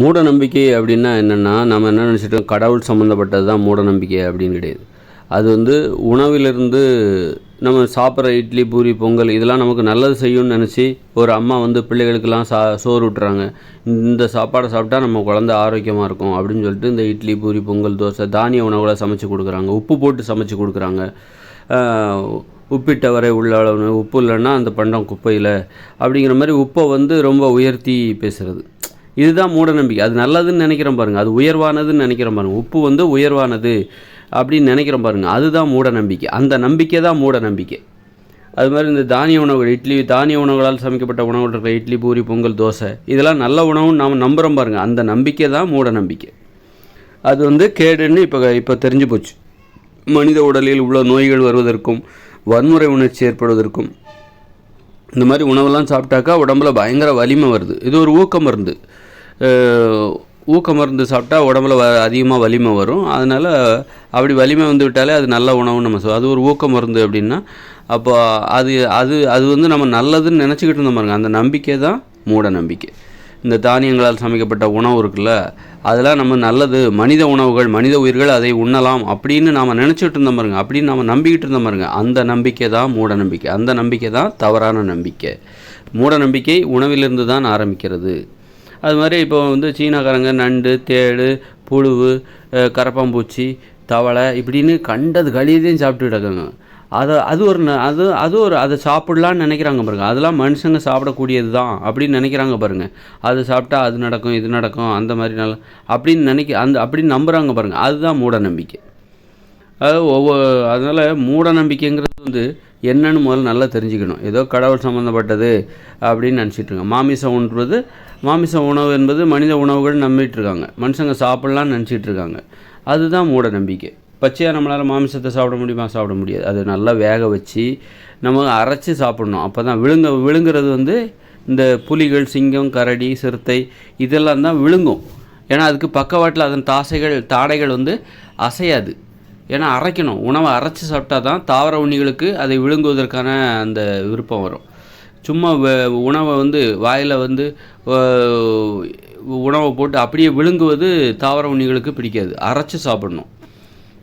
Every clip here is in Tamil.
மூட நம்பிக்கை அப்படின்னா என்னென்னா நம்ம என்ன நினச்சிட்டோம்? கடவுள் சம்மந்தப்பட்டது தான் மூட நம்பிக்கை அப்படின்னு கிடையாது. அது வந்து உணவிலிருந்து நம்ம சாப்பிட்ற இட்லி பூரி பொங்கல் இதெல்லாம் நமக்கு நல்லது செய்யும்னு நினச்சி ஒரு அம்மா வந்து பிள்ளைகளுக்கெல்லாம் சா சோறு விட்டுறாங்க இந்த சாப்பாடை சாப்பிட்டா நம்ம குழந்த ஆரோக்கியமாக இருக்கும் அப்படின்னு சொல்லிட்டு இந்த இட்லி பூரி பொங்கல் தோசை தானிய உணவுகளை சமைச்சு கொடுக்குறாங்க. உப்பு போட்டு சமைச்சு கொடுக்குறாங்க. உப்பிட்ட வரை உள்ள அளவு உப்பு இல்லைன்னா அந்த பண்டம் குப்பையில் அப்படிங்கிற மாதிரி உப்பை வந்து ரொம்ப உயர்த்தி பேசுகிறது இதுதான் மூடநம்பிக்கை அது நல்லதுன்னு நினைக்கிறோம் பாருங்கள் அது உயர்வானதுன்னு நினைக்கிறோம் பாருங்கள் உப்பு வந்து உயர்வானது அப்படின்னு நினைக்கிறோம் பாருங்கள் அதுதான் மூட நம்பிக்கை. அந்த நம்பிக்கை தான் மூட நம்பிக்கை. அது மாதிரி இந்த தானிய உணவுகள் இட்லி தானிய உணவுகளால் சமைக்கப்பட்ட உணவுகள் இருக்கிற இட்லி பூரி பொங்கல் தோசை இதெல்லாம் நல்ல உணவுன்னு நாம் நம்புகிறோம் பாருங்கள் அந்த நம்பிக்கை தான் மூட நம்பிக்கை. அது வந்து கேடுன்னு இப்போ இப்போ தெரிஞ்சு போச்சு. மனித உடலில் உள்ள நோய்கள் வருவதற்கும் வன்முறை உணர்ச்சி ஏற்படுவதற்கும் இந்த மாதிரி உணவெல்லாம் சாப்பிட்டாக்கா உடம்புல பயங்கர வலிமை வருது. இது ஒரு ஊக்கம் மருந்து. ஊக்க மருந்து சாப்பிட்டா உடம்புல வ அதிகமாக வலிமை வரும். அதனால் அப்படி வலிமை வந்து விட்டாலே அது நல்ல உணவுன்னு நம்ம சொல்லுவோம். அது ஒரு ஊக்க மருந்து அப்படின்னா அப்போ அது அது அது வந்து நம்ம நல்லதுன்னு நினச்சிக்கிட்டு இருந்தோம் பாருங்க. அந்த நம்பிக்கை தான் மூட நம்பிக்கை. இந்த தானியங்களால் சமைக்கப்பட்ட உணவு இருக்குல்ல அதெல்லாம் நம்ம நல்லது மனித உணவுகள் மனித உயிர்கள் அதை உண்ணலாம் அப்படின்னு நாம் நினச்சிட்டு இருந்தோம் பாருங்க. அப்படின்னு நம்ம நம்பிக்கிட்டு இருந்தோம் பாருங்க. அந்த நம்பிக்கை தான் மூட நம்பிக்கை. அந்த நம்பிக்கை தான் தவறான நம்பிக்கை. மூட நம்பிக்கை உணவிலிருந்து தான் ஆரம்பிக்கிறது. அது மாதிரி இப்போ வந்து சீனாக்காரங்க நண்டு தேடு புழுவு கரப்பாம்பூச்சி தவளை இப்படின்னு கண்டது கழியதையும் சாப்பிட்டு கிடக்குங்க அதை அது ஒரு ந- அது அது ஒரு அதை சாப்பிட்லான்னு நினைக்கிறாங்க பாருங்க. அதெல்லாம் மனுஷங்க சாப்பிடக்கூடியது தான் அப்படின்னு நினைக்கிறாங்க பாருங்கள் அது சாப்பிட்டா அது நடக்கும் இது நடக்கும் அந்த மாதிரி நல்லா அப்படின்னு நினைக்க அந்த அப்படின்னு நம்புகிறாங்க பாருங்கள் அதுதான் மூட நம்பிக்கை அதாவது ஒவ்வொரு அதனால் மூட நம்பிக்கைங்கிறது வந்து என்னன்னு முதல்ல நல்லா தெரிஞ்சுக்கணும். ஏதோ கடவுள் சம்மந்தப்பட்டது அப்படின்னு நினச்சிட்ருங்க மாமிசம் உண்றது மாமிச உணவு என்பது மனித உணவுகள் நம்பிட்டு இருக்காங்க மனுஷங்க சாப்பிட்லான்னு நினச்சிட்டு இருக்காங்க அதுதான் மூட நம்பிக்கை. பச்சையாக நம்மளால் மாமிசத்தை சாப்பிட முடியுமா? சாப்பிட முடியாது. அது நல்லா வேக வச்சு நம்ம அரைச்சி சாப்பிட்ணும். அப்போ தான் விழுங்க விழுங்குறது வந்து இந்த புலிகள் சிங்கம் கரடி சிறுத்தை இதெல்லாம் தான் விழுங்கும். ஏன்னா அதுக்கு பக்கவாட்டில் அதன் தாசைகள் தாடைகள் வந்து அசையாது. ஏன்னா அரைக்கணும். உணவை அரைச்சி சாப்பிட்டா தான் தாவர உண்ணிகளுக்கு அதை விழுங்குவதற்கான அந்த விருப்பம் வரும். சும்மா வ- உணவை வந்து வாயில் வந்து உணவை போட்டு அப்படியே விழுங்குவது தாவர உண்ணிகளுக்கு பிடிக்காது. அரைச்சி சாப்பிடணும்.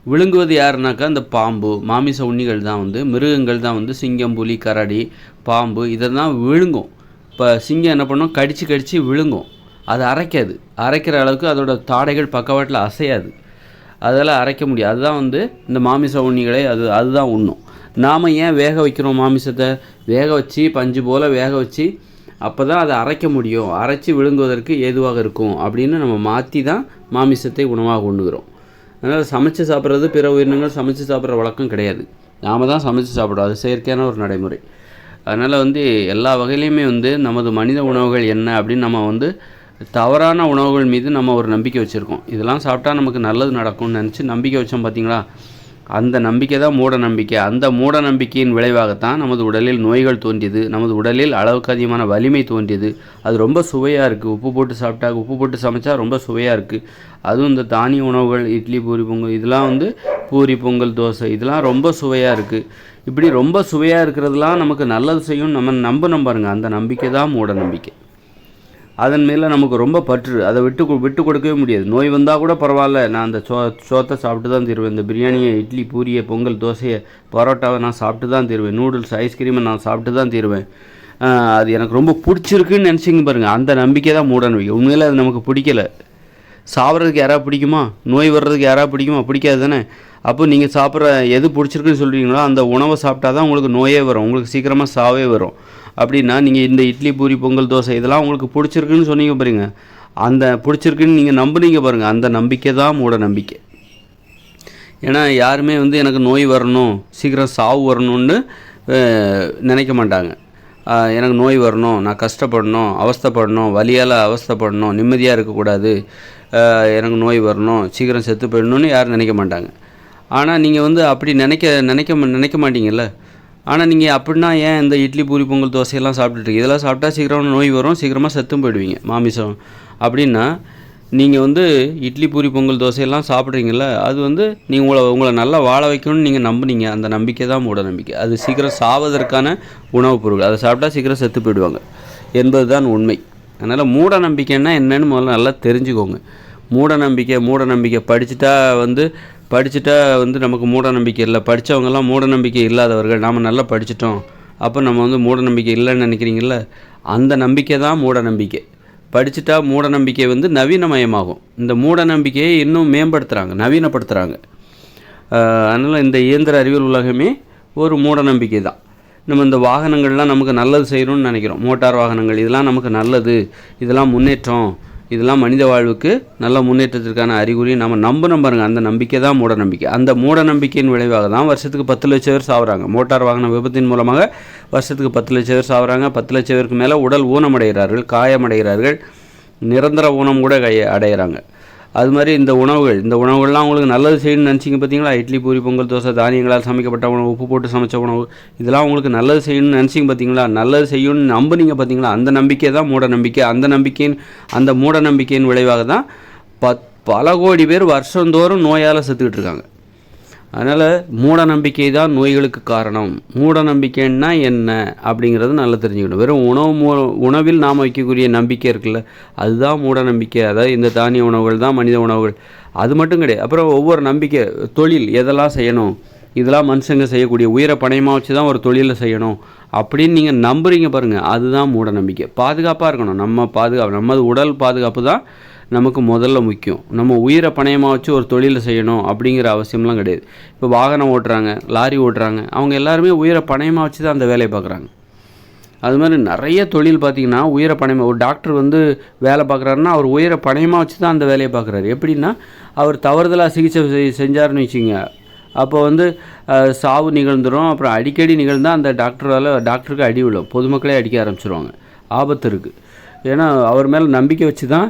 விழுங்குவது யாருனாக்கா இந்த பாம்பு மாமிச உண்ணிகள் தான் வந்து மிருகங்கள் தான் வந்து சிங்கம் புலி கரடி பாம்பு இதெல்லாம் விழுங்கும். இப்போ சிங்கம் என்ன பண்ணும்? கடிச்சு கடிச்சு விழுங்கும். அது அரைக்காது. அரைக்கிற அளவுக்கு அதோட தாடைகள் பக்கவாட்டில் அசையாது. அதெல்லாம் அரைக்க முடியாது. அதுதான் வந்து இந்த மாமிச உண்ணிகளை அது அதுதான் உண்ணும். நாம் ஏன் வேக வைக்கிறோம் மாமிசத்தை? வேக வச்சு பஞ்சு போல் வேக வச்சு அப்போ தான் அதை அரைக்க முடியும். அரைச்சி விழுங்குவதற்கு ஏதுவாக இருக்கும் அப்படின்னு நம்ம மாற்றி தான் மாமிசத்தை உணவாக உண்ணுகிறோம். அதனால் சமைச்சு சாப்பிட்றது பிற உயிரினங்கள் சமைச்சு சாப்பிட்ற வழக்கம் கிடையாது. நாம் தான் சமைச்சு சாப்பிடுவோம் அது செயற்கையான ஒரு நடைமுறை. அதனால் வந்து எல்லா வகையிலையுமே வந்து நமது மனித உணவுகள் என்ன அப்படின்னு நம்ம வந்து தவறான உணவுகள் மீது நம்ம ஒரு நம்பிக்கை வச்சுருக்கோம். இதெல்லாம் சாப்பிட்டா நமக்கு நல்லது நடக்கும்னு நினச்சி நம்பிக்கை வச்சோம் பார்த்தீங்களா அந்த நம்பிக்கை தான் மூட நம்பிக்கை. அந்த மூட நம்பிக்கையின் விளைவாகத்தான் நமது உடலில் நோய்கள் தோன்றியது. நமது உடலில் அளவுக்கு அதிகமான வலிமை தோன்றியது. அது ரொம்ப சுவையாக இருக்குது உப்பு போட்டு சாப்பிட்டா உப்பு போட்டு சமைச்சா ரொம்ப சுவையாக இருக்குது அதுவும் இந்த தானிய உணவுகள் இட்லி பூரி பொங்கல் இதெல்லாம் வந்து பூரி பொங்கல் தோசை இதெல்லாம் ரொம்ப சுவையாக இருக்குது இப்படி ரொம்ப சுவையாக இருக்கிறதுலாம் நமக்கு நல்லது செய்யும் நம்ம நம்பணும் பாருங்க. அந்த நம்பிக்கை தான் மூட நம்பிக்கை. அதன் மேலே நமக்கு ரொம்ப பற்று. அதை விட்டு விட்டு கொடுக்கவே முடியாது. நோய் வந்தால் கூட பரவாயில்ல. நான் அந்த சோ சோத்தை சாப்பிட்டு தான் தீருவேன். இந்த பிரியாணியை இட்லி பூரியை பொங்கல் தோசையை பரோட்டாவை நான் சாப்பிட்டு தான் தீருவேன். நூடுல்ஸ் ஐஸ்கிரீமை நான் சாப்பிட்டு தான் தீருவேன். அது எனக்கு ரொம்ப பிடிச்சிருக்குன்னு நினச்சிங்க பாருங்கள் அந்த நம்பிக்கை தான் மூட நம்பிக்கை உண்மையில் அது நமக்கு பிடிக்கல. சாப்பிட்றதுக்கு யாராவது பிடிக்குமா? நோய் வர்றதுக்கு யாராவது பிடிக்குமா? பிடிக்காது தானே? அப்போ நீங்கள் சாப்பிட்ற எது பிடிச்சிருக்குன்னு சொல்கிறீங்களோ அந்த உணவை சாப்பிட்டா தான் உங்களுக்கு நோயே வரும். உங்களுக்கு சீக்கிரமாக சாவே வரும். அப்படின்னா நீங்கள் இந்த இட்லி பூரி பொங்கல் தோசை இதெல்லாம் உங்களுக்கு பிடிச்சிருக்குன்னு சொன்னீங்க பாருங்க. அந்த பிடிச்சிருக்குன்னு நீங்கள் நம்புனீங்க பாருங்கள் அந்த நம்பிக்கை தான் மூட நம்பிக்கை. ஏன்னா யாருமே வந்து எனக்கு நோய் வரணும் சீக்கிரம் சாவு வரணும்னு நினைக்க மாட்டாங்க. எனக்கு நோய் வரணும் நான் கஷ்டப்படணும் அவஸ்தைப்படணும் வலியால் அவஸ்தைப்படணும் நிம்மதியாக இருக்கக்கூடாது எனக்கு நோய் வரணும் சீக்கிரம் செத்து போயிடணும்னு யாரும் நினைக்க மாட்டாங்க. ஆனால் நீங்கள் வந்து அப்படி நினைக்க நினைக்க நினைக்க மாட்டீங்கல்ல? ஆனால் நீங்கள் அப்படின்னா ஏன் இந்த இட்லி பூரி பொங்கல் தோசையெல்லாம் சாப்பிட்டுட்டு இதெல்லாம் சாப்பிட்டா சீக்கிரம் நோய் வரும் சீக்கிரமாக செத்தும் போயிடுவீங்க மாமிசம். அப்படின்னா நீங்கள் வந்து இட்லி பூரி பொங்கல் தோசையெல்லாம் சாப்பிட்றீங்கள அது வந்து நீங்கள் உங்களை உங்களை நல்லா வாழ வைக்கணும்னு நீங்கள் நம்புனீங்க. அந்த நம்பிக்கை தான் மூட நம்பிக்கை. அது சீக்கிரம் சாவதற்கான உணவுப் பொருள் அதை சாப்பிட்டா சீக்கிரம் செத்து போயிடுவாங்க. என்பது தான் உண்மை. அதனால் மூட நம்பிக்கைன்னா என்னன்னு முதல்ல நல்லா தெரிஞ்சுக்கோங்க. மூட நம்பிக்கை மூட நம்பிக்கை. படிச்சுட்டா வந்து படிச்சுட்டா வந்து நமக்கு மூட நம்பிக்கை இல்லை. படித்தவங்கெல்லாம் மூட நம்பிக்கை இல்லாதவர்கள். நாம் நல்லா படிச்சிட்டோம். அப்போ நம்ம வந்து மூட நம்பிக்கை இல்லைன்னு நினைக்கிறீங்கள அந்த நம்பிக்கை தான் மூட நம்பிக்கை படிச்சுட்டா மூட நம்பிக்கை வந்து நவீனமயமாகும். இந்த மூட நம்பிக்கையை இன்னும் மேம்படுத்துகிறாங்க நவீனப்படுத்துகிறாங்க அதனால் இந்த இயந்திர அறிவியல் உலகமே ஒரு மூட நம்பிக்கை தான். நம்ம இந்த வாகனங்கள்லாம் நமக்கு நல்லது செய்யணும்னு நினைக்கிறோம். மோட்டார் வாகனங்கள் இதெல்லாம் நமக்கு நல்லது. இதெல்லாம் முன்னேற்றம். இதெல்லாம் மனித வாழ்வுக்கு நல்ல முன்னேற்றத்திற்கான அறிகுறி. நம்ம நம்பணும் பாருங்கள் அந்த நம்பிக்கை தான் மூட நம்பிக்கை. அந்த மூட நம்பிக்கையின் விளைவாக தான் வருஷத்துக்கு பத்து லட்சம் பேர் சாகுறாங்க மோட்டார் வாகன விபத்தின் மூலமாக வருஷத்துக்கு பத்து லட்சம் பேர் சாகுறாங்க பத்து லட்சம் பேருக்கு மேலே உடல் ஊனமடைகிறார்கள் காயமடைகிறார்கள் நிரந்தர ஊனம் கூட கை அடைகிறாங்க. அது மாதிரி இந்த உணவுகள் இந்த உணவுகள்லாம் உங்களுக்கு நல்லது செய்யணும்னு நினச்சிங்க பார்த்தீங்களா? இட்லி பூரி பொங்கல் தோசை தானியங்களால் சமைக்கப்பட்ட உணவு உப்பு போட்டு சமைச்ச உணவு இதெல்லாம் உங்களுக்கு நல்லது செய்யணும்னு நினச்சிங்க பார்த்தீங்களா? நல்லது செய்யணும்னு நம்புனீங்க பார்த்தீங்களா? அந்த நம்பிக்கை தான் மூட நம்பிக்கை. அந்த நம்பிக்கையின் அந்த மூட நம்பிக்கையின் விளைவாக தான் பத் பல கோடி பேர் வருஷந்தோறும் நோயால் செத்துக்கிட்டு இருக்காங்க. அதனால் மூட நம்பிக்கை தான் நோய்களுக்கு காரணம். மூட நம்பிக்கைன்னா என்ன? அப்படிங்கிறது நல்லா தெரிஞ்சுக்கணும். வெறும் உணவு மூ உணவில் நாம் வைக்கக்கூடிய நம்பிக்கை இருக்குல்ல அதுதான் மூட நம்பிக்கை அதாவது இந்த தானிய உணவுகள் தான் மனித உணவுகள். அது மட்டும் கிடையாது. அப்புறம் ஒவ்வொரு நம்பிக்கை தொழில் எதெல்லாம் செய்யணும்? இதெல்லாம் மனுஷங்க செய்யக்கூடிய உயிரை பணையமாக வச்சு தான் ஒரு தொழிலை செய்யணும். அப்படின்னு நீங்கள் நம்புறீங்க பாருங்கள் அதுதான் மூட நம்பிக்கை பாதுகாப்பாக இருக்கணும். நம்ம பாதுகாப்பு நமது உடல் பாதுகாப்பு தான் நமக்கு முதல்ல முக்கியம். நம்ம உயிரை பணயமாக வச்சு ஒரு தொழிலை செய்யணும் அப்படிங்கிற அவசியம்லாம் கிடையாது. இப்போ வாகனம் ஓட்டுறாங்க லாரி ஓட்டுறாங்க அவங்க எல்லாருமே உயிரை பணயமாக வச்சு தான் அந்த வேலையை பார்க்குறாங்க. அது மாதிரி நிறைய தொழில் பார்த்திங்கன்னா உயிரை பணயமாக ஒரு டாக்டர் வந்து வேலை பார்க்குறாருன்னா அவர் உயிரை பணயமாக வச்சு தான் அந்த வேலையை பார்க்குறாரு. எப்படின்னா அவர் தவறுதலாக சிகிச்சை செய் செஞ்சாருன்னு வச்சுங்க. அப்போ வந்து சாவு நிகழ்ந்துடும் அப்புறம் அடிக்கடி நிகழ்ந்தால் அந்த டாக்டரால் டாக்டருக்கு அடி விழும். பொதுமக்களே அடிக்க ஆரம்பிச்சிருவாங்க. ஆபத்து இருக்குது ஏன்னா அவர் மேலே நம்பிக்கை வச்சு தான்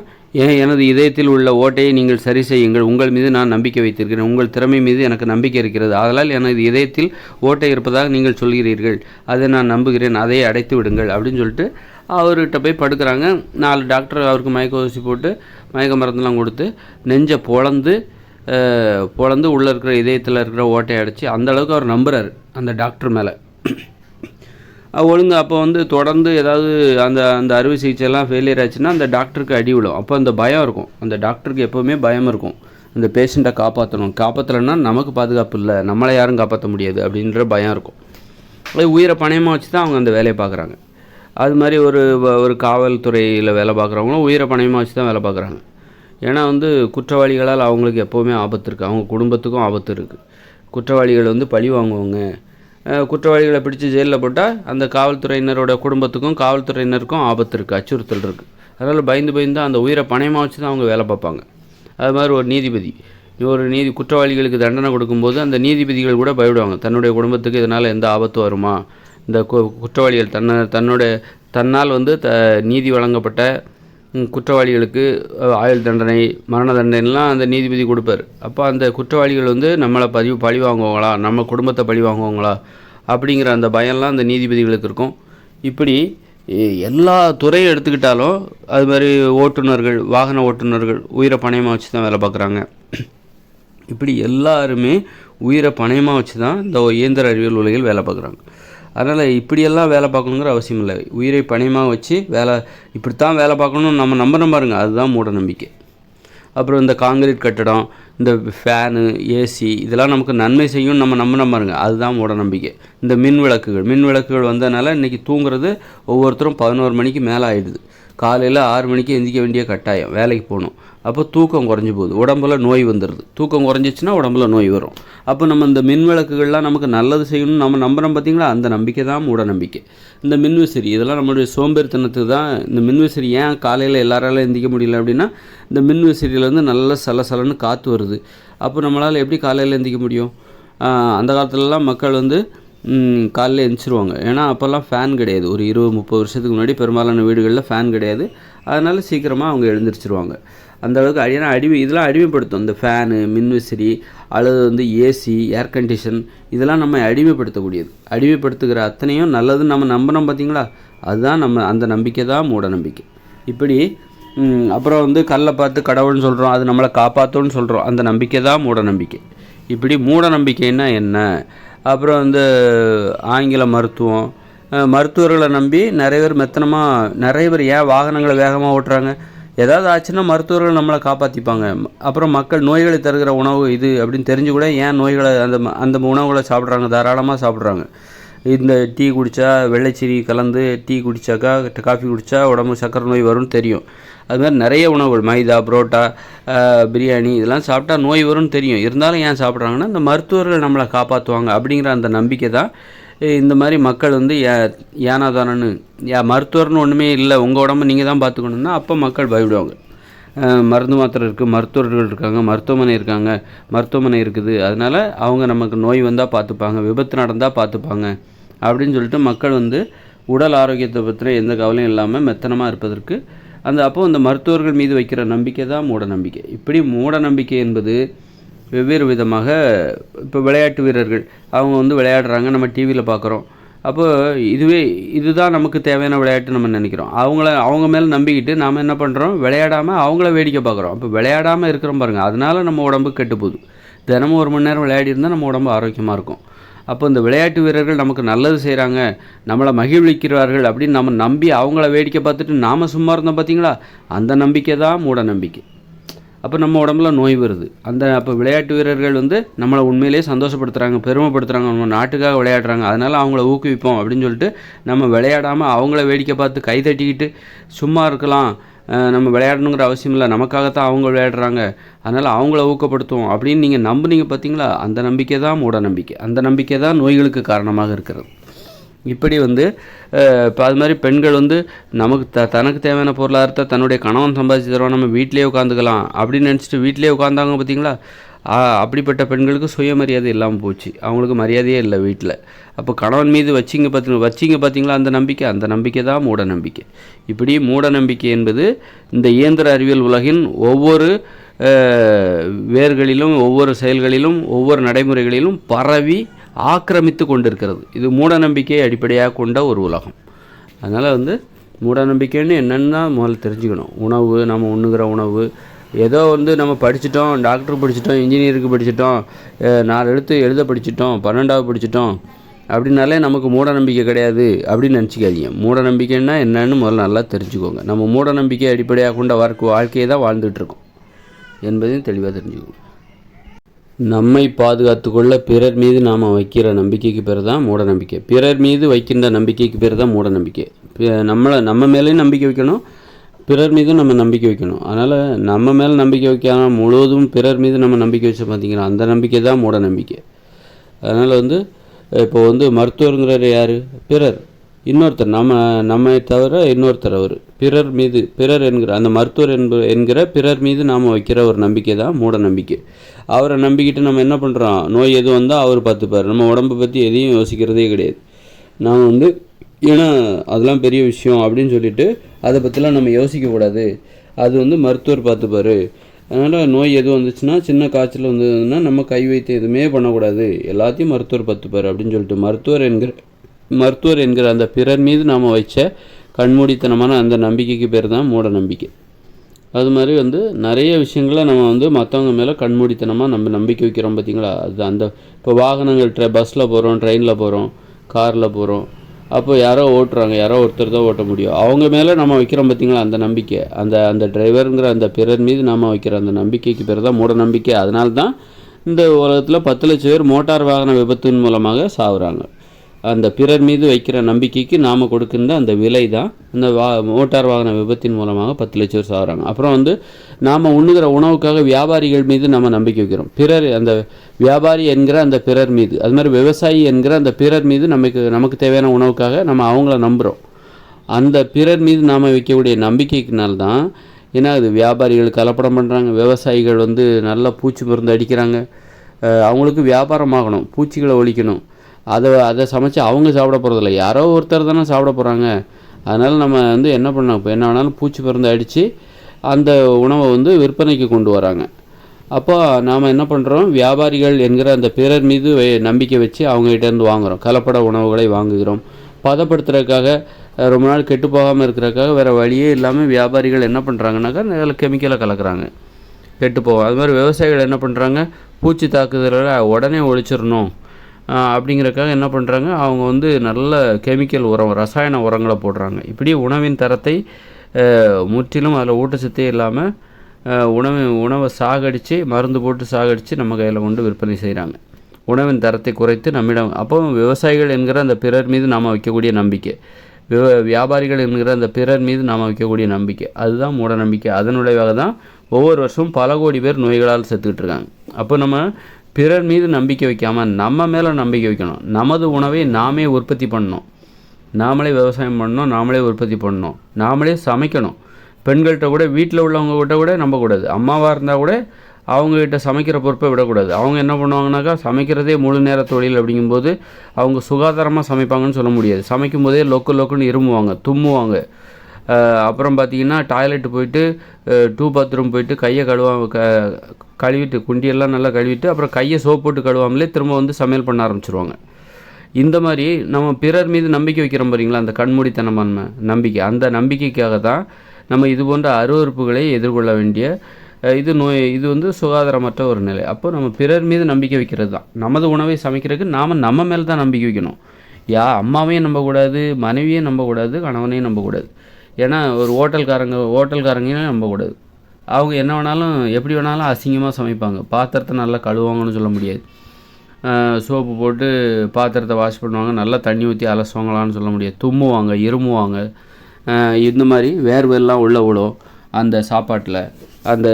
எனது இதயத்தில் உள்ள ஓட்டையை நீங்கள் சரி செய்யுங்கள். உங்கள் மீது நான் நம்பிக்கை வைத்திருக்கிறேன். உங்கள் திறமை மீது எனக்கு நம்பிக்கை இருக்கிறது. ஆதலால் எனது இதயத்தில் ஓட்டை இருப்பதாக நீங்கள் சொல்கிறீர்கள். அதை நான் நம்புகிறேன். அதை அடைத்து விடுங்கள் அப்படின்னு சொல்லிட்டு அவர்கிட்ட போய் படுக்கிறாங்க. நாலு டாக்டர் அவருக்கு மயக்க ஊசி போட்டு மயக்க மருந்துலாம் கொடுத்து நெஞ்சை பொழந்து பொழந்து உள்ளே இருக்கிற இதயத்தில் இருக்கிற ஓட்டையை அடைச்சி அந்த அளவுக்கு அவர் நம்புகிறார் அந்த டாக்டர் மேலே. ஒழுங்கு அப்போ வந்து தொடர்ந்து ஏதாவது அந்த அந்த அறுவை சிகிச்சைலாம் ஃபெயிலியர் ஆச்சுன்னா அந்த டாக்டருக்கு அடி விடும் அப்போ அந்த பயம் இருக்கும். அந்த டாக்டருக்கு எப்போவுமே பயம் இருக்கும். அந்த பேஷண்ட்டை காப்பாற்றணும் காப்பாற்றலைன்னா நமக்கு பாதுகாப்பு இல்லை. நம்மளை யாரும் காப்பாற்ற முடியாது அப்படின்ற பயம் இருக்கும். அது உயிரை பணயமாக வச்சு தான் அவங்க அந்த வேலையை பார்க்குறாங்க. அது மாதிரி ஒரு ஒரு காவல்துறையில் வேலை பார்க்குறவங்களும் உயிரை பணயமாக வச்சு தான் வேலை பார்க்குறாங்க. ஏன்னா வந்து குற்றவாளிகளால் அவங்களுக்கு எப்போவுமே ஆபத்து இருக்குது அவங்க குடும்பத்துக்கும் ஆபத்து இருக்குது குற்றவாளிகள் வந்து பழி வாங்குவாங்க. குற்றவாளிகளை பிடிச்சி ஜெயிலில் போட்டால் அந்த காவல்துறையினரோட குடும்பத்துக்கும் காவல்துறையினருக்கும் ஆபத்து இருக்குது அச்சுறுத்தல் இருக்குது அதனால் பயந்து பயந்து அந்த உயிரை பணயமாக வச்சு தான் அவங்க வேலை பார்ப்பாங்க. அது மாதிரி ஒரு நீதிபதி. ஒரு நீதி குற்றவாளிகளுக்கு தண்டனை கொடுக்கும்போது அந்த நீதிபதிகள் கூட பயப்படுவாங்க. தன்னுடைய குடும்பத்துக்கு இதனால் எந்த ஆபத்து வருமா? இந்த கு- குற்றவாளிகள் தன்னை தன்னோட தன்னால் வந்து த நீதி வழங்கப்பட்ட குற்றவாளிகளுக்கு ஆயுள் தண்டனை மரண தண்டனைலாம் அந்த நீதிபதி கொடுப்பார். அப்போ அந்த குற்றவாளிகள் வந்து நம்மளை பதிவு பழி வாங்குவாங்களா? நம்ம குடும்பத்தை பழி வாங்குவாங்களா? அப்படிங்கிற அந்த பயம்லாம் அந்த நீதிபதிகளுக்கு இருக்கும். இப்படி எல்லா துறையும் எடுத்துக்கிட்டாலும் அது மாதிரி ஓட்டுநர்கள் வாகன ஓட்டுநர்கள் உயிரை பணயமாக வச்சு தான் வேலை பார்க்குறாங்க. இப்படி எல்லாருமே உயிரை பணயமாக வச்சு தான் இந்த இயந்திர அறிவியல் உலகில் வேலை பார்க்குறாங்க. அதனால் இப்படியெல்லாம் வேலை பார்க்கணுங்கிற அவசியம் இல்லை. உயிரை பணியமாக வச்சு வேலை இப்படித்தான் வேலை பார்க்கணும்னு நம்ம நம்புகிறோம் பாருங்க. அதுதான் மூட நம்பிக்கை. அப்புறம் இந்த காங்கிரீட் கட்டடம் இந்த ஃபேனு ஏசி இதெல்லாம் நமக்கு நன்மை செய்யும் நம்ம நம்பினோம் பாருங்க. அதுதான் மூட நம்பிக்கை. இந்த மின் விளக்குகள் மின் விளக்குகள் வந்ததுனால இன்றைக்கி தூங்குறது ஒவ்வொருத்தரும் பதினோரு மணிக்கு மேலே ஆயிடுது. காலையில் ஆறு மணிக்கு எந்திக்க வேண்டிய கட்டாயம் வேலைக்கு போகணும். அப்போ தூக்கம் குறைஞ்சி போகுது. உடம்புல நோய் வந்துடுது தூக்கம் குறைஞ்சிச்சுன்னா உடம்புல நோய் வரும். அப்போ நம்ம இந்த மின் விளக்குகள்லாம் நமக்கு நல்லது செய்யணும்னு நம்ம நம்புறோம் பார்த்தீங்களா? அந்த நம்பிக்கை தான் மூட நம்பிக்கை இந்த மின்விசிறி இதெல்லாம் நம்மளுடைய சோம்பேறித்தனத்துக்கு தான் இந்த மின்விசிறி ஏன் காலையில் எல்லாராலும் எந்திக்க முடியல அப்படின்னா இந்த மின்விசிறியிலேருந்து நல்ல சலசலன்னு காற்று வருது. அப்போ நம்மளால் எப்படி காலையில் எந்திக்க முடியும்? அந்த காலத்துலலாம் மக்கள் வந்து காலையில் காலைல எழுந்திரிச்சிருவாங்க ஏன்னா அப்போல்லாம் ஃபேன் கிடையாது. ஒரு இருபது முப்பது வருஷத்துக்கு முன்னாடி பெரும்பாலான வீடுகளில் ஃபேன் கிடையாது. அதனால் சீக்கிரமாக அவங்க எழுந்திரிச்சிருவாங்க. அந்த அளவுக்கு ஏன்னா அடிமை இதெல்லாம் அடிமைப்படுத்தும். இந்த ஃபேனு மின்விசிறி அல்லது வந்து ஏசி ஏர் கண்டிஷன் இதெல்லாம் நம்ம அடிமைப்படுத்தக்கூடியது. அடிமைப்படுத்துகிற அத்தனையும் நல்லதுன்னு நம்ம நம்பணும் பார்த்தீங்களா அதுதான் நம்ம அந்த நம்பிக்கை தான் மூட நம்பிக்கை. இப்படி அப்புறம் வந்து கல்லை பார்த்து கடவுள்னு சொல்கிறோம் அது நம்மளை காப்பாற்றும்னு சொல்கிறோம் அந்த நம்பிக்கை தான் மூட நம்பிக்கை. இப்படி மூட நம்பிக்கைன்னா என்ன? அப்புறம் வந்து ஆங்கில மருத்துவம். மருத்துவர்களை நம்பி நிறைய பேர் மெத்தனமாக நிறைய பேர் ஏன் வாகனங்களை வேகமாக ஓட்டுறாங்க? ஏதாவது ஆச்சுன்னா மருத்துவர்கள் நம்மளை காப்பாற்றிப்பாங்க அப்புறம் மக்கள் நோய்களை தருகிற உணவு இது அப்படின்னு தெரிஞ்சு கூட ஏன் நோய்களை அந்த அந்த உணவுகளை சாப்பிட்றாங்க? தாராளமாக சாப்பிட்றாங்க. இந்த டீ குடித்தா வெள்ளைச்சிரி கலந்து டீ குடித்தாக்கா காஃபி குடித்தா உடம்பு சக்கரை நோய் வரும்னு தெரியும். அது மாதிரி நிறைய உணவுகள் மைதா புரோட்டா பிரியாணி இதெல்லாம் சாப்பிட்டா நோய் வரும்னு தெரியும். இருந்தாலும் ஏன் சாப்பிட்றாங்கன்னா இந்த மருத்துவர்கள் நம்மளை காப்பாற்றுவாங்க அப்படிங்கிற அந்த நம்பிக்கை தான். இந்த மாதிரி மக்கள் வந்து ஏ ஏனாதானன்னு யா மருத்துவர்னு ஒன்றுமே இல்லை. உங்கள் உடம்பு நீங்கள் தான் பார்த்துக்கணுன்னா அப்போ மக்கள் பயப்படுவாங்க. மருந்து மாத்திரை இருக்குது மருத்துவர்கள் இருக்காங்க மருத்துவமனை இருக்காங்க மருத்துவமனை இருக்குது. அதனால் அவங்க நமக்கு நோய் வந்தால் பார்த்துப்பாங்க விபத்து நடந்தால் பார்த்துப்பாங்க அப்படின்னு சொல்லிட்டு மக்கள் வந்து உடல் ஆரோக்கியத்தை பற்றின எந்த கவலையும் இல்லாமல் மெத்தனமாக இருப்பதற்கு அந்த அப்போ இந்த மருத்துவர்கள் மீது வைக்கிற நம்பிக்கை தான் மூட நம்பிக்கை. இப்படி மூட நம்பிக்கை என்பது வெவ்வேறு விதமாக இப்போ விளையாட்டு வீரர்கள் அவங்க வந்து விளையாடுறாங்க நம்ம டிவியில் பார்க்குறோம் அப்போ இதுவே இதுதான் நமக்கு தேவையான விளையாட்டு நம்ம நினைக்கிறோம். அவங்கள அவங்க மேலே நம்பிக்கிட்டு நாம் என்ன பண்ணுறோம் விளையாடாமல் அவங்கள வேடிக்கை பார்க்குறோம் அப்போ விளையாடாமல் இருக்கிறோம் பாருங்கள் அதனால நம்ம உடம்பு கெட்டு போகுது. தினமும் ஒரு மணி நேரம் விளையாடி இருந்தால் நம்ம உடம்பு ஆரோக்கியமாக இருக்கும். அப்போ இந்த விளையாட்டு வீரர்கள் நமக்கு நல்லது செய்கிறாங்க நம்மளை மகிழ்விக்கிறார்கள் அப்படின்னு நம்ம நம்பி அவங்கள வேடிக்கை பார்த்துட்டு நாம் சும்மா இருந்தோம் பார்த்தீங்களா? அந்த நம்பிக்கை தான் மூட நம்பிக்கை. அப்போ நம்ம உடம்புல நோய் வருது. அந்த அப்போ விளையாட்டு வீரர்கள் வந்து நம்மளை உண்மையிலேயே சந்தோஷப்படுத்துகிறாங்க பெருமைப்படுத்துகிறாங்க நம்ம நாட்டுக்காக விளையாடுறாங்க. அதனால் அவங்கள ஊக்குவிப்போம் அப்படின்னு சொல்லிட்டு நம்ம விளையாடாமல் அவங்கள வேடிக்கை பார்த்து கை தட்டிக்கிட்டு சும்மா இருக்கலாம் நம்ம விளையாடணுங்கிற அவசியம் இல்லை. நமக்காகத்தான் அவங்க விளையாடுறாங்க. அதனால் அவங்கள ஊக்கப்படுத்துவோம் அப்படின்னு நீங்கள் நம்புனீங்க பார்த்தீங்களா? அந்த நம்பிக்கை தான் மூட நம்பிக்கை. அந்த நம்பிக்கை தான் நோய்களுக்கு காரணமாக இருக்கிறது. இப்படி வந்து இப்போ அது மாதிரி பெண்கள் வந்து நமக்கு த தனக்கு தேவையான பொருளாதாரத்தை தன்னுடைய கணவன் சம்பாதிச்சு தருவோம் நம்ம வீட்டிலேயே உட்காந்துக்கலாம் அப்படின்னு நினச்சிட்டு வீட்டிலே உட்காந்தாங்க பார்த்தீங்களா? அப்படிப்பட்ட பெண்களுக்கு சுயமரியாதை இல்லாமல் போச்சு. அவங்களுக்கு மரியாதையே இல்லை வீட்டில். அப்போ கணவன் மீது வச்சிங்க பார்த்து வச்சிங்க பார்த்தீங்களா அந்த நம்பிக்கை? அந்த நம்பிக்கை தான் மூட நம்பிக்கை. இப்படி மூட நம்பிக்கை என்பது இந்த இயந்திர அறிவியல் உலகின் ஒவ்வொரு வேர்களிலும் ஒவ்வொரு செயல்களிலும் ஒவ்வொரு நடைமுறைகளிலும் பரவி ஆக்கிரமித்து கொண்டிருக்கிறது. இது மூட நம்பிக்கையை அடிப்படையாக கொண்ட ஒரு உலகம். அதனால் வந்து மூட நம்பிக்கைன்னு என்னென்னு தான் முதல்ல தெரிஞ்சுக்கணும். உணவு நம்ம உண்ணுகிற உணவு. ஏதோ வந்து நம்ம படிச்சிட்டோம் டாக்டர் படிச்சிட்டோம் இன்ஜினியருக்கு படிச்சிட்டோம் நாலு எழுத்து எழுத படிச்சிட்டோம் பன்னெண்டாவது படிச்சிட்டோம் அப்படின்னாலே நமக்கு மூட நம்பிக்கை கிடையாது அப்படின்னு நினச்சிக்காதீங்க. மூட நம்பிக்கைன்னா என்னன்னு முதல்ல நல்லா தெரிஞ்சுக்கோங்க. நம்ம மூட நம்பிக்கை அடிப்படையாக கொண்ட வாழ்க்கை வாழ்க்கையை தான் வாழ்ந்துட்டுருக்கோம். என்பதையும் தெளிவாக தெரிஞ்சுக்கோங்க. நம்மை பாதுகாத்து கொள்ள பிறர் மீது நாம் வைக்கிற நம்பிக்கைக்கு பேர் தான் மூட நம்பிக்கை பிறர் மீது வைக்கின்ற நம்பிக்கைக்கு பேர் தான் மூட நம்பிக்கை நம்மளை நம்ம மேலேயும் நம்பிக்கை வைக்கணும் பிறர் மீதும் நம்ம நம்பிக்கை வைக்கணும். அதனால் நம்ம மேலே நம்பிக்கை வைக்காமல் முழுவதும் பிறர் மீது நம்ம நம்பிக்கை வச்சு பார்த்திங்கன்னா அந்த நம்பிக்கை தான் மூட நம்பிக்கை அதனால் வந்து இப்போ வந்து மருத்துவருங்கிறார் யார்? பிறர். இன்னொருத்தர் நம்ம நம்மை தவிர இன்னொருத்தர் அவர். பிறர் மீது பிறர் என்கிற அந்த மருத்துவர் என்ப என்கிற பிறர் மீது நாம் வைக்கிற ஒரு நம்பிக்கை தான் மூட நம்பிக்கை. அவரை நம்பிக்கிட்டு நம்ம என்ன பண்ணுறோம் நோய் எதுவும் வந்தால் அவர் பார்த்துப்பார். நம்ம உடம்பை பற்றி எதையும் யோசிக்கிறதே கிடையாது. நாம் வந்து ஏன்னா அதெல்லாம் பெரிய விஷயம் அப்படின்னு சொல்லிட்டு அதை பற்றிலாம் நம்ம யோசிக்கக்கூடாது. அது வந்து மருத்துவர் பார்த்துப்பார். அதனால் நோய் எதுவும் வந்துச்சுன்னா சின்ன காய்ச்சல் வந்ததுன்னா நம்ம கை வைத்து எதுவுமே பண்ணக்கூடாது. எல்லாத்தையும் மருத்துவர் பத்துப்பார் அப்படின்னு சொல்லிட்டு மருத்துவர் என்கிற மருத்துவர் என்கிற அந்த பிறர் மீது நாம் வச்ச கண்மூடித்தனமான அந்த நம்பிக்கைக்கு பேர் தான் மூட நம்பிக்கை. அது மாதிரி வந்து நிறைய விஷயங்களை நம்ம வந்து மற்றவங்க மேலே கண்மூடித்தனமாக நம்ம நம்பிக்கை வைக்கிறோம் பார்த்தீங்களா அது அந்த இப்போ வாகனங்கள் ட்ரெ பஸ்ஸில் போகிறோம் ட்ரெயினில் போகிறோம் காரில் போகிறோம் அப்போ யாரோ ஓட்டுறாங்க யாரோ ஒருத்தர் தான் ஓட்ட முடியும். அவங்க மேலே நம்ம வைக்கிறோம் பார்த்தீங்களா அந்த நம்பிக்கை. அந்த அந்த டிரைவருங்கிற அந்த பிறர் மீது நம்ம வைக்கிற அந்த நம்பிக்கைக்கு பேர் தான் மூட நம்பிக்கை. அதனால தான் இந்த உலகத்தில் பத்து லட்சம் பேர் மோட்டார் வாகன விபத்தின் மூலமாக சாகுறாங்க அந்த பிறர் மீது வைக்கிற நம்பிக்கைக்கு நாம் கொடுக்கின்ற அந்த விலை தான் அந்த வா மோட்டார் வாகன விபத்தின் மூலமாக பத்து லட்சம் பேர் சாகுறாங்க. அப்புறம் வந்து நாம் உண்ணுகிற உணவுக்காக வியாபாரிகள் மீது நம்ம நம்பிக்கை வைக்கிறோம். பிறர் அந்த வியாபாரி என்கிற அந்த பிறர் மீது அது மாதிரி விவசாயி என்கிற அந்த பிறர் மீது நமக்கு நமக்கு தேவையான உணவுக்காக நம்ம அவங்கள நம்புகிறோம் அந்த பிறர் மீது நாம் வைக்கக்கூடிய நம்பிக்கைக்குனால்தான் ஏன்னா அது வியாபாரிகள் கலப்படம் பண்ணுறாங்க விவசாயிகள் வந்து நல்லா பூச்சி மருந்து அடிக்கிறாங்க. அவங்களுக்கு வியாபாரம் ஆகணும் பூச்சிகளை ஒழிக்கணும். அதை அதை சமைச்சு அவங்க சாப்பிட போகிறதில்ல யாரோ ஒருத்தர் தானே சாப்பிட போகிறாங்க அதனால் நம்ம வந்து என்ன பண்ணோம் இப்போ என்ன வேணாலும் பூச்சி பிறந்து அடித்து அந்த உணவை வந்து விற்பனைக்கு கொண்டு வராங்க. அப்போ நாம் என்ன பண்ணுறோம் வியாபாரிகள் என்கிற அந்த பிறர் மீது நம்பிக்கை வச்சு அவங்ககிட்டருந்து வாங்குகிறோம் கலப்பட உணவுகளை வாங்குகிறோம். பதப்படுத்துறதுக்காக ரொம்ப நாள் கெட்டு போகாமல் இருக்கிறதுக்காக வேறு வழியே இல்லாமல் வியாபாரிகள் என்ன பண்ணுறாங்கனாக்கா நிறைய கெமிக்கலை கலக்கிறாங்க. கெட்டு போகும். அது மாதிரி விவசாயிகள் என்ன பண்ணுறாங்க பூச்சி தாக்குதலை உடனே ஒழிச்சிடணும். அப்படிங்கிறக்காக என்ன பண்ணுறாங்க அவங்க வந்து நல்ல கெமிக்கல் உரம் ரசாயன உரங்களை போடுறாங்க. இப்படி உணவின் தரத்தை முற்றிலும் அதில் ஊட்டச்சத்தே இல்லாமல் உணவு உணவை சாகடித்து மருந்து போட்டு சாகடித்து நம்ம கையில் கொண்டு விற்பனை செய்கிறாங்க உணவின் தரத்தை குறைத்து நம்மிடம் அப்போ விவசாயிகள் என்கிற அந்த பிறர் மீது நாம் வைக்கக்கூடிய நம்பிக்கை. விவ வியாபாரிகள் என்கிற அந்த பிறர் மீது நாம் வைக்கக்கூடிய நம்பிக்கை. அதுதான் மூட நம்பிக்கை. அதன் விளைவாக தான் ஒவ்வொரு வருஷமும் பல கோடி பேர் நோய்களால் செத்துக்கிட்டு இருக்காங்க. அப்போ நம்ம பிறர் மீது நம்பிக்கை வைக்காமல் நம்ம மேலே நம்பிக்கை வைக்கணும். நமது உணவை நாமே உற்பத்தி பண்ணணும். நாமளே விவசாயம் பண்ணணும் நாமளே உற்பத்தி பண்ணணும். நாமளே சமைக்கணும். பெண்கள்கிட்ட கூட வீட்டில் உள்ளவங்க கிட்ட கூட நம்பக்கூடாது. அம்மாவாக இருந்தால் கூட அவங்ககிட்ட சமைக்கிற பொறுப்பை விடக்கூடாது. அவங்க என்ன பண்ணுவாங்கனாக்கா சமைக்கிறதே முழு நேர தொழில் அப்படிங்கும்போது அவங்க சுகாதாரமாக சமைப்பாங்கன்னு சொல்ல முடியாது. சமைக்கும் போதே லொக்கு லொக்குன்னு இருமுவாங்க தும்முவாங்க. அப்புறம் பார்த்தீங்கன்னா டாய்லெட்டு போயிட்டு டூ பாத்ரூம் போயிட்டு கையை கழுவா க கழுவிட்டு குண்டியெல்லாம் நல்லா கழுவிட்டு அப்புறம் கையை சோப் போட்டு கழுவாமலே திரும்ப வந்து சமையல் பண்ண ஆரம்பிச்சிருவாங்க. இந்த மாதிரி நம்ம பிறர் மீது நம்பிக்கை வைக்கிறோம் பாருங்களா அந்த கண்மூடித்தனமான நம்பிக்கை. அந்த நம்பிக்கைக்காக தான் நம்ம இது போன்ற அருவறுப்புகளை எதிர்கொள்ள வேண்டிய இது நோய் இது வந்து சுகாதாரமற்ற ஒரு நிலை. அப்போ நம்ம பிறர் மீது நம்பிக்கை வைக்கிறது தான் நமது உணவை சமைக்கிறதுக்கு நாம் நம்ம மேலே தான் நம்பிக்கை வைக்கணும். யா அம்மாவையும் நம்பக்கூடாது மனைவியும் நம்பக்கூடாது கணவனையும் நம்பக்கூடாது. ஏன்னா ஒரு ஹோட்டல்காரங்க ஹோட்டல்காரங்களையும் நம்பக்கூடாது அவங்க என்ன வேணாலும் எப்படி வேணாலும் அசிங்கமாக சமைப்பாங்க. பாத்திரத்தை நல்லா கழுவாங்கன்னு சொல்ல முடியாது. சோப்பு போட்டு பாத்திரத்தை வாஷ் பண்ணுவாங்க. நல்லா தண்ணி ஊற்றி அலசுவாங்களான்னு சொல்ல முடியாது. தும்முவாங்க இருமுவாங்க. இந்த மாதிரி வேர்வெல்லாம் உள்ள விடும் அந்த சாப்பாட்டில் அந்த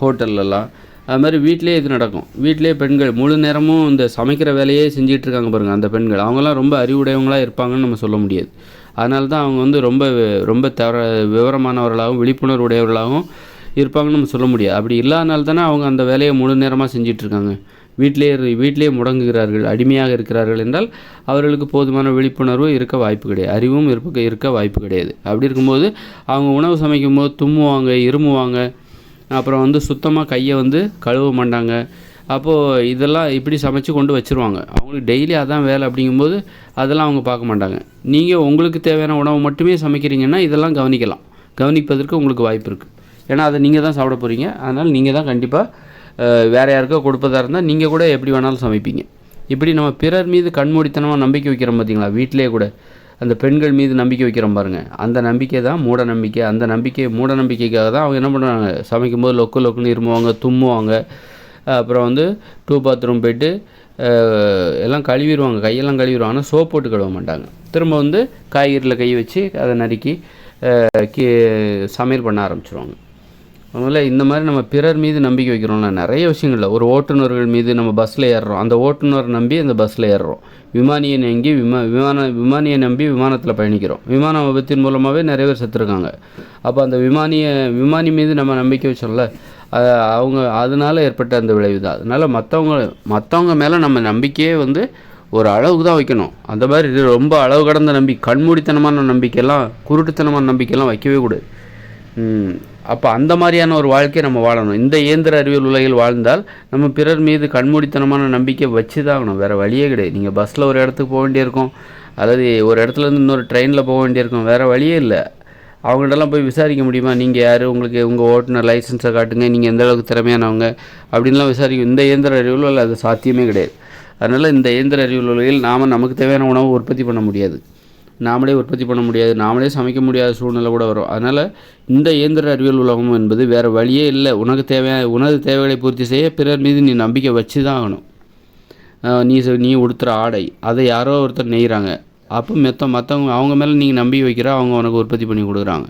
ஹோட்டல்லலாம். அது மாதிரி வீட்டிலே இது நடக்கும். வீட்டிலே பெண்கள் முழு நேரமும் இந்த சமைக்கிற வேலையே செஞ்சிகிட்ருக்காங்க பாருங்கள் அந்த பெண்கள். அவங்கெல்லாம் ரொம்ப அறிவுடையவங்களாக இருப்பாங்கன்னு நம்ம சொல்ல முடியாது. அதனால தான் அவங்க வந்து ரொம்ப ரொம்ப தவற விவரமானவர்களாகவும் விழிப்புணர்வு உடையவர்களாகவும் இருப்பாங்கன்னு நம்ம சொல்ல முடியாது. அப்படி இல்லாதனால தானே அவங்க அந்த வேலையை முழு நேரமாக செஞ்சிட்ருக்காங்க. வீட்டிலே வீட்டிலே முடங்குகிறார்கள் அடிமையாக இருக்கிறார்கள் என்றால் அவர்களுக்கு போதுமான விழிப்புணர்வு இருக்க வாய்ப்பு கிடையாது. அறிவும் இருக்க இருக்க வாய்ப்பு கிடையாது. அப்படி இருக்கும்போது அவங்க உணவு சமைக்கும் போது தும்முவாங்க இருமுவாங்க. அப்புறம் வந்து சுத்தமாக கையை வந்து கழுவ மாட்டாங்க. அப்போது இதெல்லாம் இப்படி சமைச்சு கொண்டு வச்சுருவாங்க. அவங்களுக்கு டெய்லி அதான் வேலை அப்படிங்கும்போது அதெல்லாம் அவங்க பார்க்க மாட்டாங்க. நீங்கள் உங்களுக்கு தேவையான உணவு மட்டுமே சமைக்கிறீங்கன்னா இதெல்லாம் கவனிக்கலாம். கவனிப்பதற்கு உங்களுக்கு வாய்ப்பு இருக்குது ஏன்னா அதை நீங்கள் தான் சாப்பிட போகிறீங்க அதனால் நீங்கள் தான் கண்டிப்பாக வேறு யாருக்கோ கொடுப்பதா இருந்தால் நீங்கள் கூட எப்படி வேணாலும் சமைப்பீங்க. இப்படி நம்ம பிறர் மீது கண்மூடித்தனமாக நம்பிக்கை வைக்கிறோம் பார்த்தீங்களா வீட்டிலே கூட அந்த பெண்கள் மீது நம்பிக்கை வைக்கிறோம் பாருங்கள் அந்த நம்பிக்கை தான் மூட நம்பிக்கை. அந்த நம்பிக்கை மூட நம்பிக்கைக்காக தான் அவங்க என்ன பண்ணுறாங்க சமைக்கும்போது லொக்கு லொக்குன்னு இருமுவாங்க தும்முவாங்க. அப்புறம் வந்து டூ பாத்ரூம் போய்ட்டு எல்லாம் கழுவிடுவாங்க கையெல்லாம் கழுவிடுவாங்க. ஆனால் சோப் போட்டு கழுவ மாட்டாங்க. திரும்ப வந்து காய்கறியில் கை வச்சு அதை நறுக்கி கீ சமையல் பண்ண ஆரம்பிச்சிருவாங்க. அதனால் இந்த மாதிரி நம்ம பிறர் மீது நம்பிக்கை வைக்கிறோம்ல நிறைய விஷயங்கள்ல. ஒரு ஓட்டுநர்கள் மீது நம்ம பஸ்ஸில் ஏறுறோம். அந்த ஓட்டுநர் நம்பி அந்த பஸ்ஸில் ஏறுறோம். விமானியை நம்பி விமா விமான விமானியை நம்பி விமானத்தில் பயணிக்கிறோம். விமான விபத்தின் மூலமாகவே நிறைய பேர் செத்துருக்காங்க. அப்போ அந்த விமானியை விமானி மீது நம்ம நம்பிக்கை வச்சோம்ல அவங்க அதனால் ஏற்பட்ட அந்த விளைவு தான் அதனால் மற்றவங்க மற்றவங்க மேலே நம்ம நம்பிக்கையே வந்து ஒரு அளவுக்கு தான் வைக்கணும். அந்த மாதிரி இது ரொம்ப அளவு கடந்த நம்பி கண்மூடித்தனமான நம்பிக்கையெல்லாம் குருட்டுத்தனமான நம்பிக்கையெல்லாம் வைக்கவே கூடாது. அப்போ அந்த மாதிரியான ஒரு வாழ்க்கையை நம்ம வாழணும். இந்த இயந்திர அறிவியல் உலகில் வாழ்ந்தால் நம்ம பிறர் மீது கண்மூடித்தனமான நம்பிக்கை வச்சு தான் ஆகணும். வேறு வழியே கிடையாது. நீங்கள் பஸ்ஸில் ஒரு இடத்துக்கு போக வேண்டியிருக்கும். அல்லது ஒரு இடத்துல இருந்து இன்னொரு ட்ரெயினில் போக வேண்டியிருக்கும். வேறு வழியே இல்லை. அவங்கள்ட்டலாம் போய் விசாரிக்க முடியுமா? நீங்கள் யார்? உங்களுக்கு உங்கள் ஓட்டுநர் லைசன்ஸை காட்டுங்க. நீங்கள் எந்த அளவுக்கு திறமையானவங்க? அப்படின்லாம் விசாரிக்க இந்த இயந்திர அறிவியல் அது சாத்தியமே கிடையாது. அதனால் இந்த இயந்திர அறிவியல் நாம் நமக்கு தேவையான உணவு உற்பத்தி பண்ண முடியாது. நாமளே உற்பத்தி பண்ண முடியாது. நாமளே சமைக்க முடியாத சூழ்நிலை கூட வரும். அதனால் இந்த இயந்திர அறிவியல் உலகம் என்பது வேறு வழியே இல்லை. உனக்கு தேவையான உனது தேவைகளை பூர்த்தி செய்ய பிறர் மீது நீ நம்பிக்கை வச்சு தான் ஆகணும் நீ நீ உடுத்துகிற ஆடை அதை யாரோ ஒருத்தர் நெய்கிறாங்க அப்போ மொத்த மற்றவங்க அவங்க மேலே நீங்கள் நம்பி வைக்கிற அவங்க உனக்கு உற்பத்தி பண்ணி கொடுக்குறாங்க.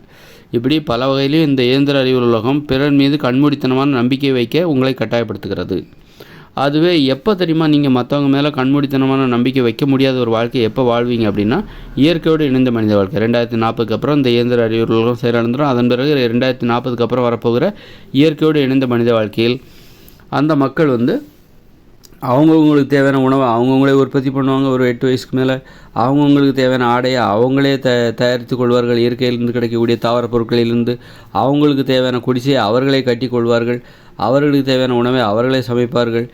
இப்படி பல வகையிலும் இந்த இயந்திர அறிவியல் உலகம் பிறர் மீது கண்மூடித்தனமான நம்பிக்கை வைக்க உங்களை கட்டாயப்படுத்துகிறது. அதுவே எப்போ தெரியுமா நீங்கள் மற்றவங்க மேலே கண்மூடித்தனமான நம்பிக்கை வைக்க முடியாத ஒரு வாழ்க்கை எப்போ வாழ்வீங்க அப்படின்னா இயற்கையோடு இணைந்த மனித வாழ்க்கை. ரெண்டாயிரத்தி நாற்பதுக்கு அப்புறம் இந்த இயந்திர அறிவுறுகளும் உலகம் அதன் பிறகு ரெண்டாயிரத்தி நாற்பதுக்கு அப்புறம் வரப்போகிற இயற்கையோடு இணைந்த மனித வாழ்க்கையில் அந்த மக்கள் வந்து அவங்கவுங்களுக்கு தேவையான உணவை அவங்கவுங்களே உற்பத்தி பண்ணுவாங்க. ஒரு எட்டு வயசுக்கு மேலே அவங்கவுங்களுக்கு தேவையான ஆடையை அவங்களே த தயாரித்து கொள்வார்கள். இயற்கையிலிருந்து கிடைக்கக்கூடிய தாவரப் பொருட்களிலிருந்து அவங்களுக்கு தேவையான குடிசையை அவர்களே கட்டி கொள்வார்கள். அவர்களுக்கு தேவையான உணவை அவர்களே சமைப்பார்கள்.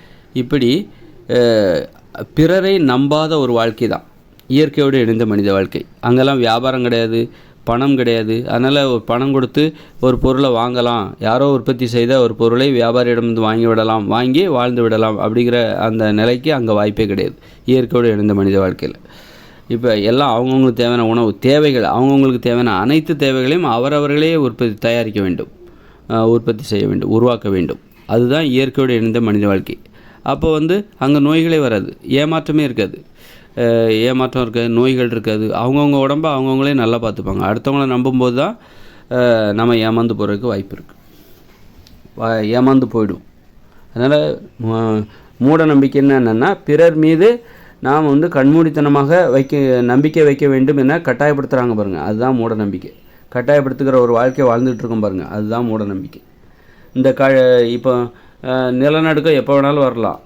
இப்படி பிறரை நம்பாத ஒரு வாழ்க்கை தான் இயற்கையோடு இணைந்த மனித வாழ்க்கை. அங்கெல்லாம் வியாபாரம் கிடையாது. பணம் கிடையாது. அதனால் ஒரு பணம் கொடுத்து ஒரு பொருளை வாங்கலாம். யாரோ உற்பத்தி செய்த ஒரு பொருளை வியாபாரியிடமிருந்து வாங்கி விடலாம். வாங்கி வாழ்ந்து விடலாம் அப்படிங்கிற அந்த நிலைக்கு அங்கே வாய்ப்பே கிடையாது. இயற்கையோடு இணைந்த மனித வாழ்க்கையில். இப்போ எல்லாம் அவங்கவுங்களுக்கு தேவையான உணவு தேவைகள் அவங்கவுங்களுக்கு தேவையான அனைத்து தேவைகளையும் அவரவர்களே உற்பத்தி தயாரிக்க வேண்டும். உற்பத்தி செய்ய வேண்டும் உருவாக்க வேண்டும். அதுதான் இயற்கையோடு இணைந்த மனித வாழ்க்கை. அப்போ வந்து அங்கே நோய்களே வராது. ஏமாற்றமே இருக்காது. ஏமாற்றம் இருக்காது நோய்கள் இருக்காது அவங்கவுங்க உடம்ப அவங்கவுங்களே நல்லா பார்த்துப்பாங்க. அடுத்தவங்கள நம்பும்போது தான் நம்ம ஏமாந்து போகிறதுக்கு வாய்ப்பு இருக்குது ஏமாந்து போயிடும். அதனால் மூட நம்பிக்கைன்னு என்னென்னா பிறர் மீது நாம் வந்து கண்மூடித்தனமாக வைக்க நம்பிக்கை வைக்க வேண்டும் என கட்டாயப்படுத்துகிறாங்க பாருங்கள் அதுதான் மூட நம்பிக்கை. கட்டாயப்படுத்துகிற ஒரு வாழ்க்கையை வாழ்ந்துகிட்ருக்கோம் பாருங்கள் அதுதான் மூட நம்பிக்கை. இந்த க இப்போ நிலநடுக்கம் எப்போ வேணாலும் வரலாம்.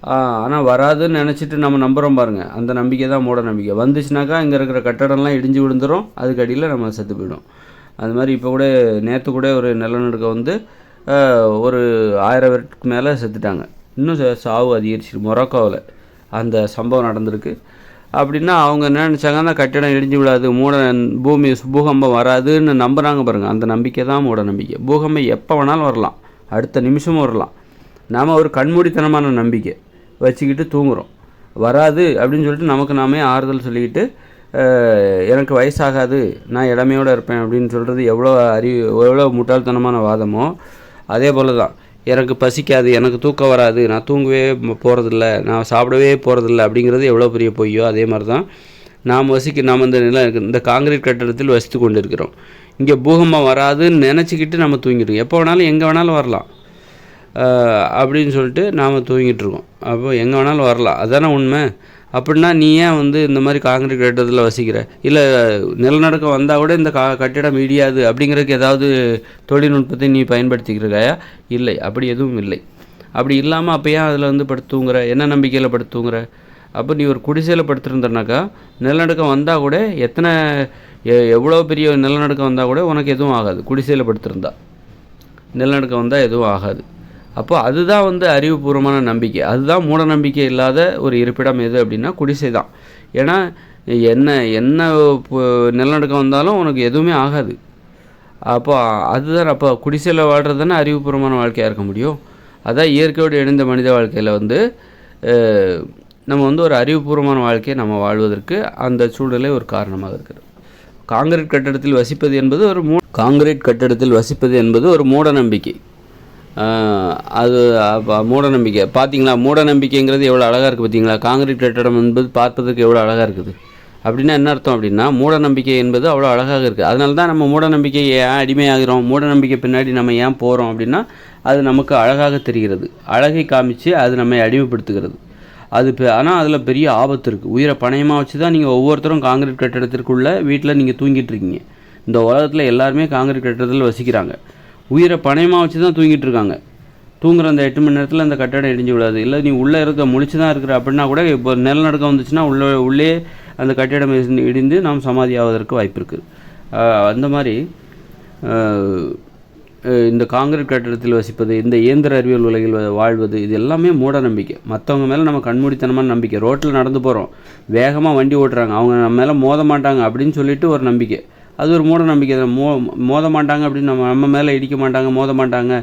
ஆனால் வராதுன்னு நினச்சிட்டு நம்ம நம்புகிறோம் பாருங்கள் அந்த நம்பிக்கை தான் மூட நம்பிக்கை. வந்துச்சுனாக்கா இங்கே இருக்கிற கட்டடம்லாம் இடிஞ்சு விழுந்துரும். அதுக்கு அடியில் நம்ம செத்து போயிடும் அது மாதிரி இப்போ கூட நேற்று கூட ஒரு நிலநடுக்கம் வந்து ஒரு ஆயிரம் பேருக்கு மேலே செத்துட்டாங்க. இன்னும் ச- சாவு அதிகரிச்சிருக்கு மொரோக்கோவில் அந்த சம்பவம் நடந்திருக்கு. அப்படின்னா அவங்க என்ன நினச்சாங்கன்னா கட்டிடம் இடிஞ்சு விடாது மூட பூமி பூகம்பம் வராதுன்னு நம்புகிறாங்க பாருங்கள் அந்த நம்பிக்கை தான் மூட நம்பிக்கை. பூகம்பம் எப்போ வேணாலும் வரலாம். அடுத்த நிமிஷமும் வரலாம். நாம் ஒரு கண்மூடித்தனமான நம்பிக்கை. வச்சுக்கிட்டு தூங்குறோம். வராது அப்படின்னு சொல்லிட்டு நமக்கு நாமே ஆறுதல் சொல்லிக்கிட்டு எனக்கு வயசாகாது நான் இளமையோடு இருப்பேன் அப்படின்னு சொல்கிறது எவ்வளோ அறி எவ்வளோ முட்டாள்தனமான வாதமோ அதே போல் தான் எனக்கு பசிக்காது எனக்கு தூக்கம் வராது நான் தூங்கவே போகிறதில்ல நான் சாப்பிடவே போகிறதில்ல அப்படிங்கிறது எவ்வளோ பெரிய பொய்யோ அதே மாதிரி தான் நாம் வசிக்க நாம் இந்த நில இந்த காங்கிரீட் கட்டடத்தில் வசித்து கொண்டு இருக்கிறோம் இங்கே பூகம்பம் வராதுன்னு நினச்சிக்கிட்டு நம்ம தூங்கிட்டு எப்போ வேணாலும் எங்கே வேணாலும் வரலாம். அப்படின்னு சொல்லிட்டு நாம் தூங்கிட்டு இருக்கோம். அப்போ எங்கே வேணாலும் வரலாம். அதானே உண்மை? அப்படின்னா நீ ஏன் வந்து இந்த மாதிரி காங்கிரீட் கட்டடத்தில் வசிக்கிற? இல்லை நிலநடுக்கம் வந்தால் கூட இந்த கா கட்டிடம் இடியாது அப்படிங்கிறதுக்கு ஏதாவது தொழில்நுட்பத்தை நீ பயன்படுத்திக்கிறக்காயா இல்லை. அப்படி எதுவும் இல்லை. அப்படி இல்லாமல் அப்போ ஏன் அதில் வந்து படுத்து தூங்குற? என்ன நம்பிக்கையில் படுத்து தூங்குற? அப்போ நீ ஒரு குடிசையில் படுத்திருந்தனாக்கா நிலநடுக்கம் வந்தால் கூட எத்தனை எவ்வளோ பெரிய நிலநடுக்கம் வந்தால் கூட உனக்கு எதுவும் ஆகாது. குடிசையில் படுத்திருந்தா. நிலநடுக்கம் வந்தால் எதுவும் ஆகாது. அப்போ அதுதான் வந்து அறிவுபூர்வமான நம்பிக்கை. அதுதான் மூட நம்பிக்கை இல்லாத ஒரு இருப்பிடம் எது அப்படின்னா குடிசை தான் ஏன்னா என்ன என்ன நிலநடுக்கம் வந்தாலும் உனக்கு எதுவுமே ஆகாது. அப்போ அதுதான் அப்போ குடிசையில் வாழ்கிறது தானே அறிவுபூர்வமான வாழ்க்கையாக இருக்க முடியும்? அதான் இயற்கையோடு இணைந்த மனித வாழ்க்கையில் வந்து நம்ம வந்து ஒரு அறிவுபூர்வமான வாழ்க்கையை நம்ம வாழ்வதற்கு அந்த சூழ்நிலை ஒரு காரணமாக இருக்கிறது. காங்கிரீட் கட்டடத்தில் வசிப்பது என்பது ஒரு மூ காங்கிரீட் கட்டடத்தில் வசிப்பது என்பது ஒரு மூட நம்பிக்கை. அது மூடநம்பிக்கை. மூட நம்பிக்கை பார்த்தீங்களா மூட நம்பிக்கைங்கிறது எவ்வளோ அழகாக இருக்குது பார்த்தீங்களா காங்கிரீட் கட்டடம் என்பது பார்ப்பதற்கு எவ்வளோ அழகாக இருக்குது. அப்படின்னா என்ன அர்த்தம் அப்படின்னா மூட நம்பிக்கை என்பது அவ்வளோ அழகாக இருக்குது அதனால தான் நம்ம மூடநம்பிக்கை ஏன் அடிமையாகிறோம்? மூட நம்பிக்கை பின்னாடி நம்ம ஏன் போகிறோம் அப்படின்னா அது நமக்கு அழகாக தெரிகிறது. அழகை காமிச்சு அது நம்மை அடிமைப்படுத்துகிறது. அது ஆனால் அதில் பெரிய ஆபத்து இருக்குது உயிரை பணயமாக வச்சு தான் நீங்கள் ஒவ்வொருத்தரும் காங்கிரீட் கட்டடத்திற்குள்ளே வீட்டில் நீங்கள் தூங்கிட்டு இருக்கீங்க. இந்த உலகத்தில் எல்லாருமே காங்கிரீட் கட்டடத்தில் வசிக்கிறாங்க. உயிரை பணயமாக வச்சு தான் தூங்கிட்டு இருக்காங்க தூங்குற அந்த எட்டு மணி நேரத்தில் அந்த கட்டடம் இடிஞ்சு விடாது இல்லை நீ உள்ளே இருக்க முடிச்சு தான் இருக்கிற அப்படின்னா கூட இப்போ நிலநடுக்கம் வந்துச்சுன்னா உள்ளே உள்ளே அந்த கட்டிடம் இடிந்து- இடிந்து நாம் சமாதி ஆவதற்கு வாய்ப்பு இருக்குது அந்த மாதிரி இந்த காங்கிரீட் கட்டடத்தில் வசிப்பது இந்த இயந்திர அறிவியல் உலகில் வாழ்வது இது எல்லாமே மூட நம்பிக்கை. மற்றவங்க மேலே நம்ம கண்மூடித்தனமான நம்பிக்கை. ரோட்டில் நடந்து போகிறோம் வேகமாக வண்டி ஓட்டுறாங்க. அவங்க நம்ம மேலே மோத மாட்டாங்க அப்படின்னு சொல்லிட்டு ஒரு நம்பிக்கை. அது ஒரு மூட நம்பிக்கை தான். மோ மோத மாட்டாங்க அப்படின்னு நம்ம நம்ம மேலே இடிக்க மாட்டாங்க மோத மாட்டாங்க.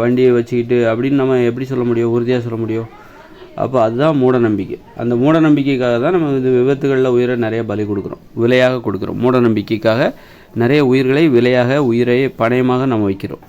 வண்டியை வச்சுக்கிட்டு அப்படின்னு நம்ம எப்படி சொல்ல முடியும்? உறுதியாக சொல்ல முடியும்? அப்போ அதுதான் மூட நம்பிக்கை. அந்த மூட நம்பிக்கைக்காக தான் நம்ம இது விபத்துகளில் உயிரை நிறைய பலி கொடுக்குறோம். விலையாக கொடுக்குறோம். மூட நம்பிக்கைக்காக நிறைய உயிர்களை விலையாக உயிரை பணயமாக நம்ம வைக்கிறோம்.